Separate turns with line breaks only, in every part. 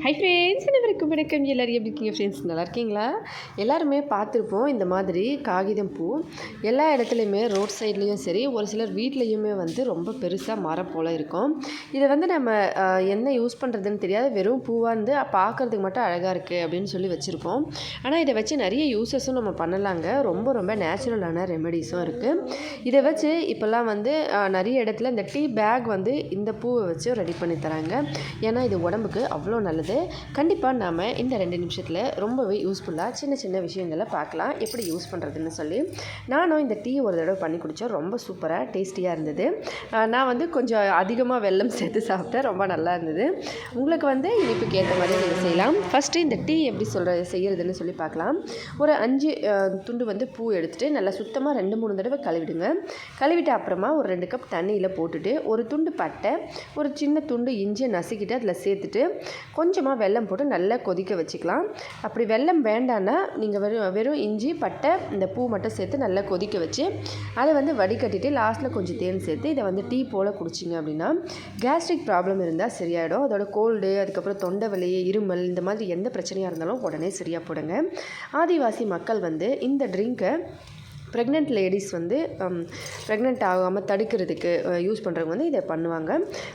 Hi friends அனைவருக்கும் வணக்கம். எல்லோரும் எப்படி இருக்கீங்க ஃப்ரெண்ட்ஸ் நல்லா இருக்கீங்களா? எல்லாருமே பார்த்துருப்போம் இந்த மாதிரி காகிதம் பூ. எல்லா இடத்துலையுமே ரோட் சைட்லேயும் சரி ஒரு சிலர் வீட்லேயுமே வந்து ரொம்ப பெருசாக மரம் போல் இருக்கும். இதை வந்து நம்ம என்ன யூஸ் பண்ணுறதுன்னு தெரியாது. வெறும் பூவாக இருந்து பார்க்குறதுக்கு மட்டும் அழகாக இருக்குது அப்படின்னு சொல்லி வச்சுருப்போம். ஆனால் இதை வச்சு நிறைய யூசஸும் நம்ம பண்ணலாங்க. ரொம்ப ரொம்ப நேச்சுரலான ரெமெடிஸும் இருக்குது இதை வச்சு இப்போல்லாம் வந்து நிறைய இடத்துல இந்த டீ பேக் வந்து இந்த பூவை வச்சு ரெடி பண்ணி தராங்க. ஏன்னா இது உடம்புக்கு அவ்வளோ நல்லது. கண்டிப்பாக நாம் இந்த ரெண்டு நிமிஷத்தில் ரொம்பவே யூஸ்ஃபுல்லாக சின்ன சின்ன விஷயங்களை பார்க்கலாம் எப்படி யூஸ் பண்ணுறதுன்னு சொல்லி. நானும் இந்த டீ ஒரு தடவை பண்ணி குடித்தேன் ரொம்ப சூப்பராக டேஸ்டியாக இருந்தது. நான் வந்து கொஞ்சம் அதிகமாக வெல்லம் சேர்த்து சாப்பிட்டேன். ரொம்ப நல்லா இருந்தது. உங்களுக்கு வந்து இனிப்புக்கு ஏற்ற மாதிரி நீங்கள் செய்யலாம். ஃபஸ்ட்டு இந்த டீ எப்படி சொல்கிற செய்கிறதுன்னு சொல்லி பார்க்கலாம் ஒரு அஞ்சு துண்டு வந்து பூ எடுத்துகிட்டு நல்லா சுத்தமாக ரெண்டு மூணு தடவை கழுவிடுங்க. கழுவிட்டு அப்புறமா ஒரு ரெண்டு கப் தண்ணியில் போட்டுட்டு ஒரு துண்டு பட்டை ஒரு சின்ன துண்டு இஞ்சியை நசுக்கிட்டு அதில் சேர்த்துட்டு கொஞ்சம் கொஞ்சமாக வெல்லம் போட்டு நல்லா கொதிக்க வச்சுக்கலாம். அப்படி வெல்லம் வேண்டான்னா நீங்கள் வெறும் வெறும் இஞ்சி பட்டை இந்த பூ மட்டும் சேர்த்து நல்லா கொதிக்க வச்சு அதை வந்து வடிகட்டிட்டு லாஸ்ட்டில் கொஞ்சம் தேன் சேர்த்து இதை வந்து டீ போல் குடிச்சிங்க அப்படின்னா கேஸ்ட்ரிக் ப்ராப்ளம் இருந்தால் சரியாயிடும். அதோட கோல்டு அதுக்கப்புறம் தொண்டை வலி இருமல் இந்த மாதிரி எந்த பிரச்சனையாக இருந்தாலும் உடனே சரியாக போடுங்க. ஆதிவாசி மக்கள் வந்து இந்த ட்ரிங்கை ப்ரெக்னென்ட் லேடிஸ் வந்து um, ப்ரெக்னென்ட் ஆகாமல் தடுக்கிறதுக்கு uh, யூஸ் பண்ணுறவங்க வந்து இதை பண்ணுவாங்க.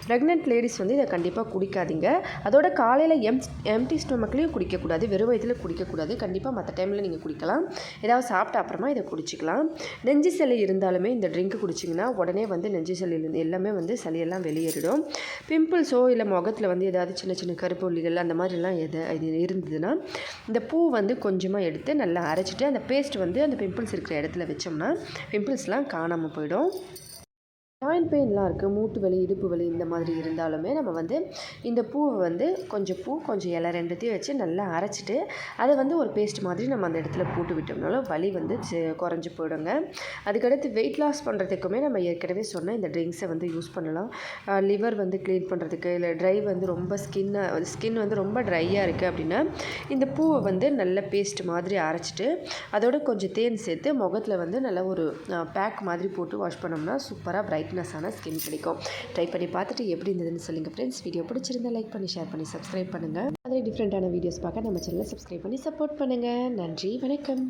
ப்ரெக்னென்ட் லேடிஸ் வந்து இதை கண்டிப்பாக குடிக்காதீங்க. அதோட காலையில் எம் எம்டி ஸ்டொமக்லேயும் குடிக்கக்கூடாது வெறும் வயதில் குடிக்கக்கூடாது. கண்டிப்பாக மற்ற டைமில் நீங்கள் குடிக்கலாம். ஏதாவது சாப்பிட்ட அப்புறமா இதை குடிச்சிக்கலாம். நெஞ்சு சளி இருந்தாலுமே இந்த ட்ரிங்க் குடிச்சிங்கன்னா உடனே வந்து நெஞ்சு சளியிலேருந்து எல்லாமே வந்து சளியெல்லாம் வெளியேறிடும். பிம்பிள்ஸோ இல்லை முகத்தில் வந்து ஏதாவது சின்ன சின்ன கருப்புள்ளிகள் அந்த மாதிரிலாம் எது இது இருந்ததுன்னா இந்த பூ வந்து கொஞ்சமாக எடுத்து நல்லா அரைச்சிட்டு அந்த பேஸ்ட் வந்து அந்த பிம்பிள்ஸ் இருக்கிற இடத்துல வச்சோம்னா பிம்பிள்ஸ்லாம் காணாமல் போயிடும். ஜாயின்ட் பெயின்லாம் இருக்குது மூட்டு வலி இடுப்பு வலி இந்த மாதிரி இருந்தாலுமே நம்ம வந்து இந்த பூவை வந்து கொஞ்சம் பூ கொஞ்சம் இலை ரெண்டுத்தையும் வச்சு நல்லா அரைச்சிட்டு அதை வந்து ஒரு பேஸ்ட் மாதிரி நம்ம அந்த இடத்துல போட்டு விட்டோம்னாலும் வலி வந்து குறைஞ்சி போயிடுங்க. அதுக்கடுத்து வெயிட் லாஸ் பண்ணுறதுக்குமே நம்ம ஏற்கனவே சொன்ன இந்த ட்ரிங்க்ஸை வந்து யூஸ் பண்ணலாம். லிவர் வந்து க்ளீன் பண்ணுறதுக்கு இல்லை ட்ரை வந்து ரொம்ப ஸ்கின்னை ஸ்கின் வந்து ரொம்ப ட்ரையாக இருக்குது அப்படின்னா இந்த பூவை வந்து நல்ல பேஸ்ட் மாதிரி அரைச்சிட்டு அதோட கொஞ்சம் தேன் சேர்த்து முகத்தில் வந்து நல்ல ஒரு பேக் மாதிரி போட்டு வாஷ் பண்ணோம்னா சூப்பராக பிரைட்னஸான ஸ்கின் கிடைக்கும். ட்ரை பண்ணி பார்த்துட்டு எப்படி இருந்ததுன்னு சொல்லுங்கள் ஃப்ரெண்ட்ஸ் வீடியோ பிடிச்சிருந்தா லைக் பண்ணி ஷேர் பண்ணி சப்ஸ்கிரைப் பண்ணுங்கள் அதே டிஃப்ரெண்ட்டான வீடியோஸ் பார்க்க நம்ம சேனலை சப்ஸ்கிரைப் பண்ணி சப்போர்ட் பண்ணுங்கள் நன்றி வணக்கம்.